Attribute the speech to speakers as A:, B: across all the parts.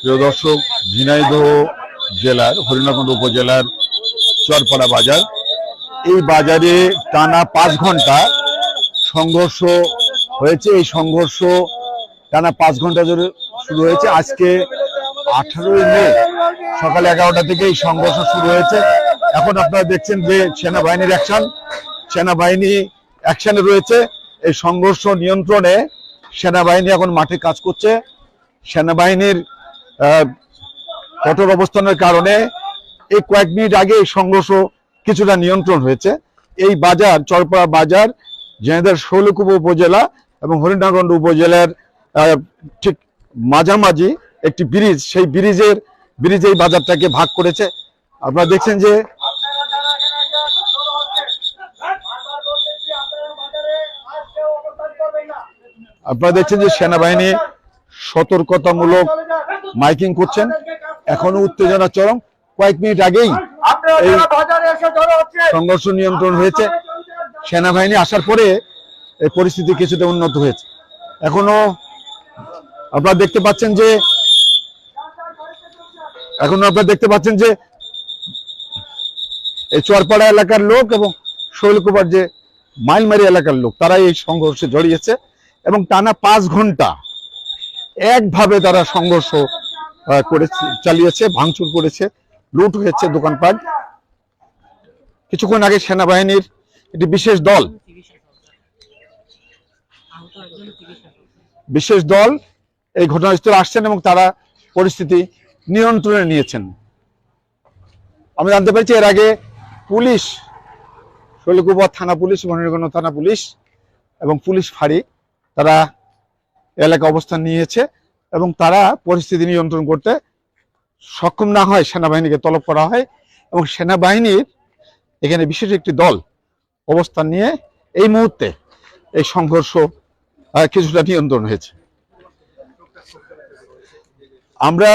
A: প্রিয় দর্শক, ঝিনাইদহ জেলার, হরিণাকুণ্ড উপজেলার চরপাড়া বাজার। এই বাজারে টানা পাঁচ ঘণ্টা সংঘর্ষ হয়েছে। এই সংঘর্ষ টানা পাঁচ ঘণ্টা ধরে শুরু হয়েছে। আজকে আঠারোই মে, সকাল এগারোটা থেকে এই সংঘর্ষ শুরু হয়েছে। এখন আপনারা দেখছেন যে সেনাবাহিনীর অ্যাকশন, সেনাবাহিনী অ্যাকশনে রয়েছে। এই সংঘর্ষ নিয়ন্ত্রণে সেনাবাহিনী এখন মাঠে কাজ করছে। সেনাবাহিনীর কঠোর অবস্থানের কারণে এই কয়েক মিনিট আগে এই সংঘর্ষ কিছুটা নিয়ন্ত্রণ হয়েছে। এই বাজার, চরপাড়া বাজার, জেনেদার শৈলকুপ উপজেলা এবং হরিণাগঞ্জ উপজেলার ঠিক মাঝামাঝি একটি ব্রিজ, সেই ব্রিজের ব্রিজ এই বাজারটাকে ভাগ করেছে। আপনারা দেখছেন যে আপনারা দেখছেন যে সেনাবাহিনী সতর্কতামূলক মাইকিং করছেন। এখনও উত্তেজনা চরম। কয়েক মিনিট আগেই এই সংঘর্ষ নিয়ন্ত্রণ হয়েছে। সেনাবাহিনী আসার পরে এই পরিস্থিতি কিছুটা উন্নত হয়েছে। এখনও আপনারা দেখতে পাচ্ছেন যে এখনও আপনারা দেখতে পাচ্ছেন যে এই চরপাড়া এলাকার লোক এবং শৈলকুপার যে মাইলমারি এলাকার লোক তারা এই সংঘর্ষে জড়িয়েছে। এবং টানা পাঁচ ঘণ্টা একভাবে তারা সংঘর্ষ করেছে, চালিয়েছে, ভাঙচুর করেছে, লুট হয়েছে দোকানপাট। কিছুক্ষণ আগে সেনাবাহিনীর একটি বিশেষ দল বিশেষ দল এই ঘটনাস্থলে আসছেন এবং তারা পরিস্থিতি নিয়ন্ত্রণে নিয়েছেন। আমি জানতে পেরেছি এর আগে পুলিশ, শৈলকুপা থানা পুলিশ, মনিরগঞ্জ থানা পুলিশ এবং পুলিশ ফাঁড়ি তারা এলাকা অবস্থান নিয়েছে এবং তারা পরিস্থিতি নিয়ন্ত্রণ করতে সক্ষম না হয়, সেনাবাহিনীকে তলব করা হয় এবং সেনাবাহিনীর এখানে বিশেষ একটি দল অবস্থান নিয়ে এই মুহূর্তে এই সংঘর্ষ কিছুটা নিয়ন্ত্রণ হয়েছে। আমরা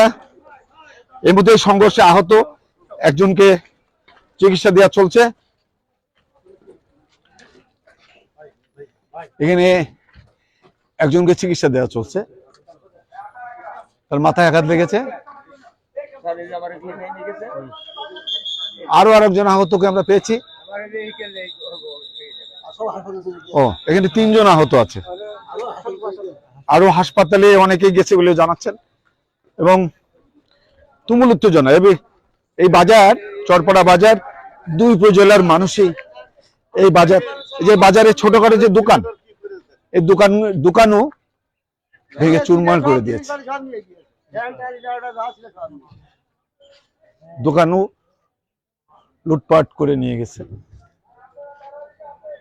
A: এই মুহূর্তে সংঘর্ষে আহত একজনকে চিকিৎসা দেওয়া চলছে। এখানে একজনকে চিকিৎসা দেওয়া চলছে। তার মাথায় আঘাত লেগেছে। আরও আরেকজন আহতকে আমরা পেয়েছি। ও, এখানে তিনজন আহত আছে। আরও হাসপাতালে অনেকেই গেছে বলে জানাচ্ছেন। এবং তুমুল উত্তেজনা। এবং এই বাজার, চরপাড়া বাজার, দুই উপজেলার মানুষই এই বাজার যে বাজারে ছোটখাটো যে দোকান এই দোকান দোকানও ভেঙে চুরমার করে দিয়েছে। দোকানও লুটপাট করে নিয়ে গেছে।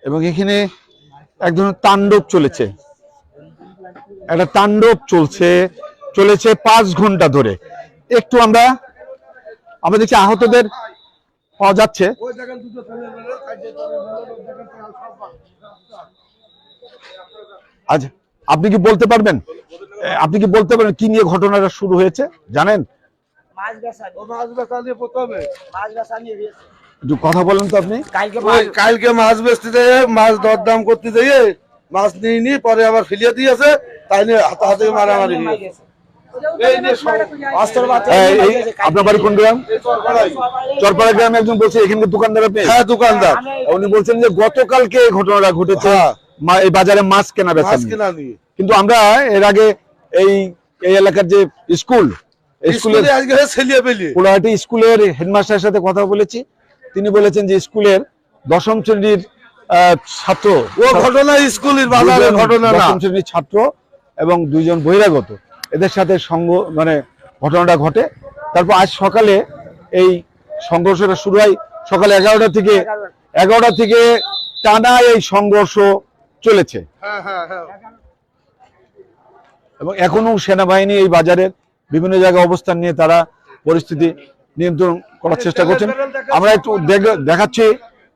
A: এবং এখানে এক ধরনের তাণ্ডব চলেছে। একটা তাণ্ডব চলছে চলেছে পাঁচ ঘণ্টা ধরে। একটু আমরা আমরা দেখছি আহতদের পাওয়া যাচ্ছে। আজ আপনি কি বলতে পারবেন? আপনি কি বলতে পারবেন কি নিয়ে ঘটনাটা শুরু হয়েছে? জানেন? কথা বলেন তো আপনি।
B: কালকে মাছ
C: কালকে মাছ বেচতে যেয়ে মাছ দরদাম করতে যেয়ে মাছ নিয়ে নি পরে আবার ফিলিয়ে দিয়েছে তাই নিয়ে হাতে মারামারি হয়েছে।
B: গেছে, কালকে
A: আপনার বাড়ি কোন গ্রাম? চরপাড়া গ্রামে একজন বলছে এখানে দোকানদার আপনি?
C: হ্যাঁ দোকানদার।
A: উনি বলছেন যে গতকালকে এই ঘটনাটা ঘটেছে।
C: হ্যাঁ।
A: এই বাজারে মাছ কেনা বেচা। কিন্তু আমরা এর আগে এই এই এলাকার যে স্কুল স্কুলের কোলাহাটি স্কুলের হেডমাস্টারের সাথে কথা বলেছি। তিনি বলেছেন যে স্কুলের দশম শ্রেণির ছাত্র
C: ও ঘটনা স্কুলের বাজারের
A: দুজন
C: ঘটনা
A: দশম শ্রেণির ছাত্র এবং দুইজন বহিরাগত। এদের সাথে সঙ্গ মানে ঘটনাটা ঘটে। তারপর আজ সকালে এই সংঘর্ষটা শুরু হয় সকালে এগারোটা থেকে। এগারোটা থেকে টানা এই সংঘর্ষ চলেছে।
C: হ্যাঁ হ্যাঁ হ্যাঁ।
A: এবং এখনও সেনাবাহিনী এই বাজারের বিভিন্ন জায়গায় অবস্থান নিয়ে তারা পরিস্থিতি নিয়ন্ত্রণ করার চেষ্টা করছেন। আমরা একটু দেখাচ্ছি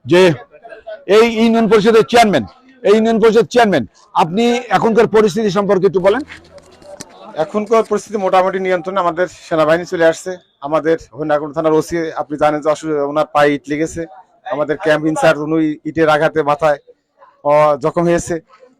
A: যে এই ইউনিয়ন পরিষদের চেয়ারম্যান এই ইউনিয়ন পরিষদ চেয়ারম্যান আপনি এখনকার পরিস্থিতি সম্পর্কে একটু বলেন।
D: এখনকার পরিস্থিতি মোটামুটি নিয়ন্ত্রণে আমাদের সেনাবাহিনী চলে আসছে। আমাদের হরিণাকুণ্ড থানার ওসি আপনি জানেন যে অসুবিধা ওনার পায়ে ইট লেগেছে। আমাদের ক্যাম্প ইনচার্জ উনি ইটের আঘাতে মাথায় জখম হয়েছে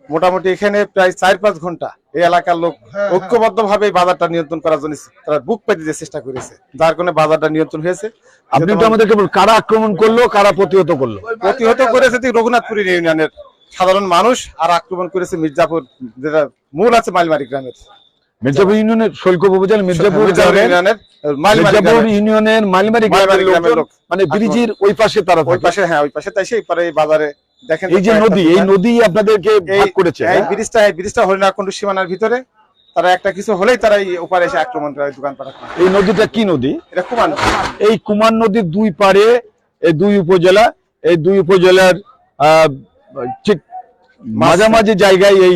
D: মোটামুটি এখানে প্রায় চার পাঁচ ঘণ্টা এই এলাকার লোক ঐক্যবদ্ধ ভাবে বাজারটা নিয়ন্ত্রণ করার জন্য তারা বুক পেতে দিয়ে চেষ্টা করেছে। যার কারণে বাজারটা নিয়ন্ত্রণ হয়েছে।
A: আপনি তো আমাদেরকে বলুন, কারা আক্রমণ করল কারা প্রতিহত করল?
D: প্রতিহত করেছে ঠিক রঘুনাথপুর ইউনিয়নের সাধারণ মানুষ আর আক্রমণ করেছে মির্জাপুর যেটা মূল আছে মাইলমারি গ্রামের।
A: মির্জাপুর ইউনিয়নের শৈলকুপ উপজেলা মির্জাপুর
D: মির্জাপুর ইউনিয়নের মাইলমারি গ্রামের
A: মালিমারি গ্রামের
D: মালিমারি গ্রামের
A: লোকজন,
D: লোক।
A: মানে ব্রিজের ওই পাশে তারা
D: ওই পাশে হ্যাঁ ওই পাশে। তাই সেই পারে বাজারে দেখেন
A: এই যে নদী এই নদী আপনাদেরকে ভাগ করেছে
D: এই
A: হ্যাঁ?
D: ব্রিজটা এই ব্রিজটা হরিণাকুণ্ড সীমানার ভিতরে। তারা একটা কিছু হলেই তারা এই ওপারে এসে আক্রমণ করে দোকান
A: এই নদীটা কি নদী?
D: এটা কুমান
A: এই কুমার নদীর দুই পারে এই দুই উপজেলা এই দুই উপজেলার আহ, ঠিক মাঝামাঝি জায়গায় এই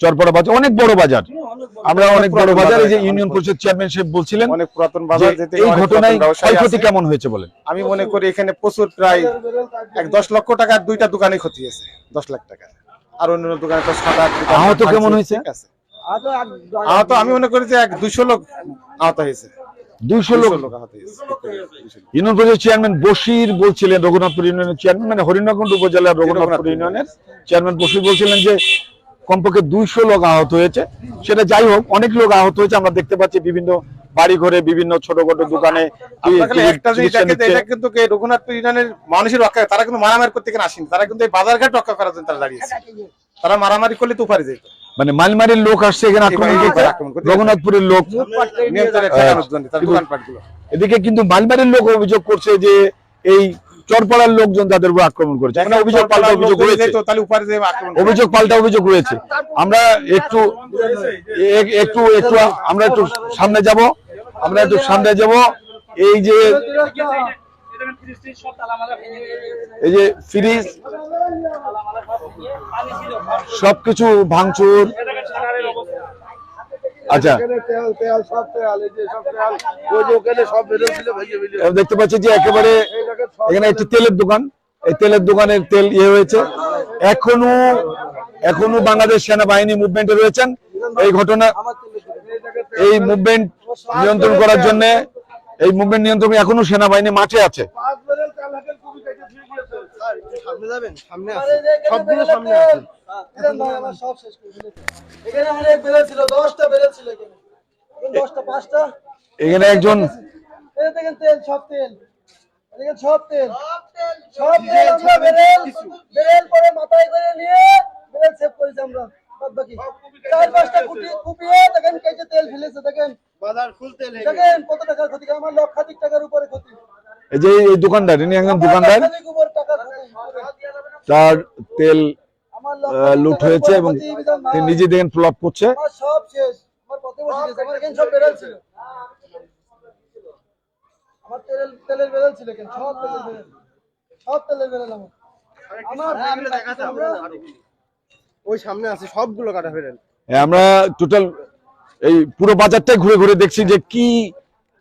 A: চরপড়া বাজার অনেক বড় বাজার। আমরা অনেক বড় বাজার এই যে ইউনিয়ন পরিষদ চেয়ারম্যান সাহেব বলছিলেন
D: অনেক পুরাতন বাজার যেতে
A: এই ঘটনায় ক্ষয়ক্ষতি কেমন হয়েছে বলেন?
D: আমি মনে করি এখানে প্রচুর প্রায় এক দশ লক্ষ টাকার দুইটা দোকানে ক্ষতি হয়েছে দশ লাখ টাকা। আর অন্য দোকানে তো সাত আট
A: আহত কেমন হয়েছে?
D: আহত আমি মনে করি যে এক দুইশো লোক আহত হয়েছে।
A: দুইশো লোক?
D: 200 লোক আহত হয়েছে। 200 লোক।
A: ইউনিয়ন পরিষদ চেয়ারম্যান বশির বলছিলেন রঘুনাথপুর ইউনিয়নের চেয়ারম্যান মানে হরিণাকুণ্ড উপজেলার রঘুনাথপুর
D: রঘুনাথপুর
A: ইউনিয়নের চেয়ারম্যান বশির বলছিলেন যে কমপক্ষে দুইশো লোক আহত হয়েছে। সেটা যাই হোক অনেক লোক আহত হয়েছে। আমরা দেখতে পাচ্ছি বিভিন্ন বাড়ি ঘরে বিভিন্ন ছোটখাটো দোকানে
D: রঘুনাথপুর ইউনিয়নের মানুষের রক্ষা তারা কিন্তু মারামারি করতে আসেনি। তারা কিন্তু এই বাজারঘাট রক্ষা করার জন্য তারা দাঁড়িয়েছে তারা মারামারি করলে তো যেত।
A: মানে মালমারির লোক আসছে এখানে আক্রমণ করতে। রঘুনাথপুরের লোক এদিকে কিন্তু মালমারির লোক অভিযোগ করছে যে এই চরপাড়ার লোকজন তাদের উপর আক্রমণ করেছে। অভিযোগ পাল্টা অভিযোগ রয়েছে। অভিযোগ পাল্টা অভিযোগ রয়েছে। আমরা একটু একটু একটু আমরা একটু সামনে যাব। আমরা একটু সামনে যাব। এই যে এই যে ফ্রিজ সবকিছু ভাঙচুর আচ্ছা। দেখতে পাচ্ছি যে একেবারে এখানে একটি তেলের দোকান। এই তেলের দোকানের তেল ইয়ে হয়েছে। এখনও এখনও বাংলাদেশ সেনাবাহিনী মুভমেন্টে রয়েছেন। এই ঘটনা এই মুভমেন্ট নিয়ন্ত্রণ করার জন্য এই মুভমেন্ট নিয়ন্ত্রণ এখনও সেনাবাহিনী মাঠে আছে
C: পাঁচ বেরেল তেল হাতের খুবই কেটে দিয়ে গিয়েছে স্যার
B: সামনে যাবেন? সামনে
C: সবগুলো সামনে আছে
B: সব শেষ করে। এখানে অনেক বেড়েছিল দশটা বেড়েছিল এখানে। এখন দশটা পাঁচটা।
A: এখানে একজন
B: এই দেখেন তেল সব তেল। এদিকে সব তেল। সব তেল আমরা বেরেল বেরেল পরে মাথায় করে নিয়ে বেরেল সেভ করেছি আমরা। বাদ বাকি চার পাঁচটা কুটি কুপিয়ে দেখেন কেটে তেল ফেলেছে দেখেন।
C: বাজার ফুল তেল
B: দেখেন কত টাকার ক্ষতি আমার লক্ষাধিক টাকার উপরে ক্ষতি।
A: এই যে এই দোকানদার ইনি একজন দোকানদার
B: লক্ষাধিক উপরে টাকার ক্ষতি
A: তার তেল লুট হয়েছে এবং তিনি নিজে দেখেন ফ্লপ করছে। হ্যাঁ, আমরা টোটাল এই পুরো বাজারটাই ঘুরে ঘুরে দেখছি যে কি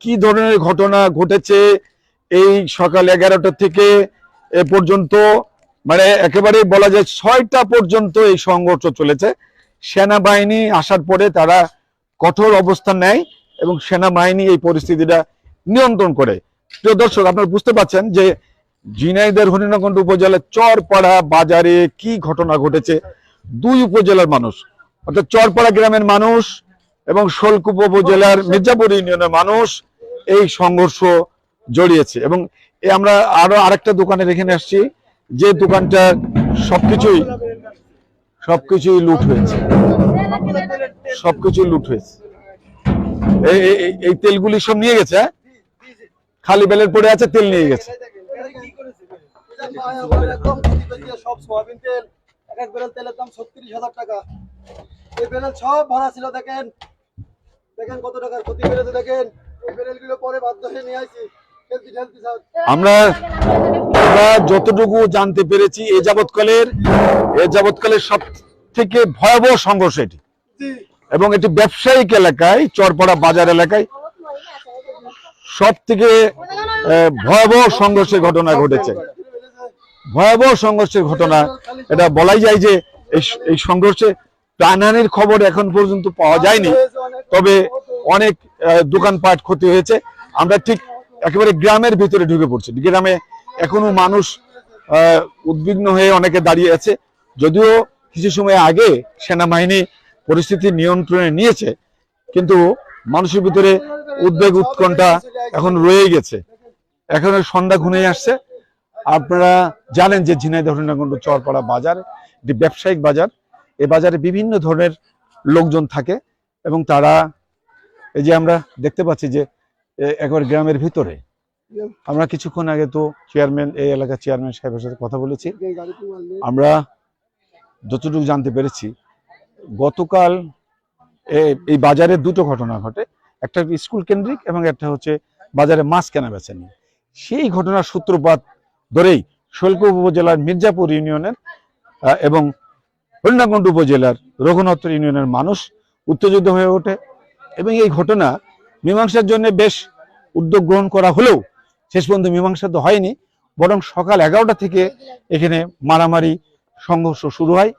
A: কি ধরনের ঘটনা ঘটেছে। এই সকাল এগারোটা থেকে এ পর্যন্ত মানে একেবারে বলা যায় ছয়টা পর্যন্ত এই সংঘর্ষ চলেছে। সেনাবাহিনী আসার পরে তারা কঠোর অবস্থান নেয় এবং সেনাবাহিনী এই পরিস্থিতিটা নিয়ন্ত্রণ করে। প্রিয় দর্শক, আপনারা বুঝতে পারছেন যে ঝিনাইদের হরিণাকণ্ড উপজেলার চরপাড়া বাজারে কি ঘটনা ঘটেছে। দুই উপজেলার মানুষ, অর্থাৎ চরপাড়া গ্রামের মানুষ এবং শোলকুপ উপজেলার মির্জাপুর ইউনিয়নের মানুষ এই সংঘর্ষ জড়িয়েছে। এবং আমরা আরও আরেকটা দোকানের এখানে আসছি। যে দোকানটা সবকিছুই সবকিছুই লুট হয়েছে। সবকিছুই লুট হয়েছে। এই- তেলগুলি সব নিয়ে গেছে হ্যাঁ? খালি বেলের পড়ে আছে, তেল নিয়ে গেছে।
B: পরে
A: আমরা আমরা যতটুকু জানতে পেরেছি, এ যাবৎকালের এ যাবৎকালের সব থেকে ভয়াবহ সংঘর্ষ এটি। এবং এটি ব্যবসায়িক এলাকায়, চরপাড়া বাজার এলাকায় সব থেকে ভয়াবহ সংঘর্ষের ঘটনা ঘটেছে। ভয়াবহ সংঘর্ষের ঘটনা, এটা বলাই যায় যে এই সংঘর্ষে প্রাণহানির খবর এখন পর্যন্ত পাওয়া যায়নি। তবে অনেক দোকানপাট ক্ষতি হয়েছে। আমরা ঠিক একেবারে গ্রামের ভিতরে ঢুকে পড়ছি। গ্রামে এখনও মানুষ উদ্বিগ্ন হয়ে অনেকে দাঁড়িয়ে আছে। যদিও কিছু সময় আগে সেনাবাহিনী পরিস্থিতি নিয়ন্ত্রণে নিয়েছে, কিন্তু মানুষের ভিতরে উদ্বেগ, উৎকণ্ঠা এখন রয়ে গেছে। এখন সন্ধ্যা ঘুমিয়ে আসছে। আপনারা জানেন যে ঝিনাইদহ হরিণাকুণ্ড চরপাড়া বাজার, একটি ব্যবসায়িক বাজার। এ বাজারে বিভিন্ন ধরনের লোকজন থাকে এবং তারা, এই যে আমরা দেখতে পাচ্ছি যে একবার গ্রামের ভিতরে আমরা কিছুক্ষণ আগে তো চেয়ারম্যান এই এলাকার চেয়ারম্যান সাহেবের সাথে কথা বলেছি। আমরা যতটুকু জানতে পেরেছি, গতকাল এই বাজারে দুটো ঘটনা ঘটে। একটা স্কুল কেন্দ্রিক এবং একটা হচ্ছে বাজারে মাছ কেনা বেচা নিয়ে। সেই ঘটনার সূত্রপাত ধরেই শৈলকুপ উপজেলার মির্জাপুর ইউনিয়নের এবং হরিণাকুণ্ড উপজেলার রঘুনাথপুর ইউনিয়নের মানুষ উত্তেজিত হয়ে ওঠে। এবং এই ঘটনা মীমাংসার জন্য বেশ উদ্যোগ গ্রহণ করা হলেও শেষ পর্যন্ত মীমাংসা তো হয়নি, বরং সকাল এগারোটা থেকে এখানে মারামারি, সংঘর্ষ শুরু হয়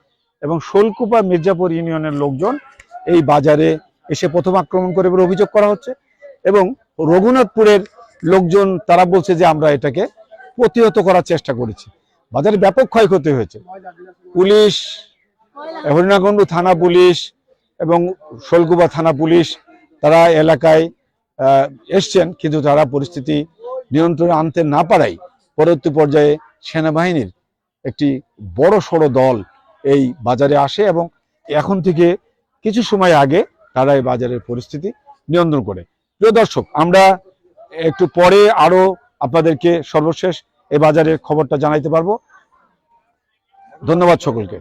A: এবং শোলকুপা মির্জাপুর ইউনিয়নের লোকজন এই বাজারে এসে প্রথম আক্রমণ করে বলে অভিযোগ করা হচ্ছে এবং রঘুনাথপুরের লোকজন তারা বলছে যে আমরা এটাকে প্রতিহত করার চেষ্টা করেছি। বাজারে ব্যাপক ক্ষয়ক্ষতি হয়েছে। পুলিশ, হরিণাকুণ্ড থানা পুলিশ এবং শোলকুপা থানা পুলিশ তারা এলাকায় এসছেন, কিন্তু তারা পরিস্থিতি নিয়ন্ত্রণে আনতে না পারায় পরবর্তী পর্যায়ে সেনাবাহিনীর একটি বড় সড়ো দল এই বাজারে আসে এবং এখন থেকে কিছু সময় আগে তারা এই বাজারের পরিস্থিতি নিয়ন্ত্রণ করে। প্রিয় দর্শক, আমরা একটু পরে আরও আপনাদেরকে সর্বশেষ এই বাজারের খবরটা জানাইতে পারব। ধন্যবাদ সকলকে।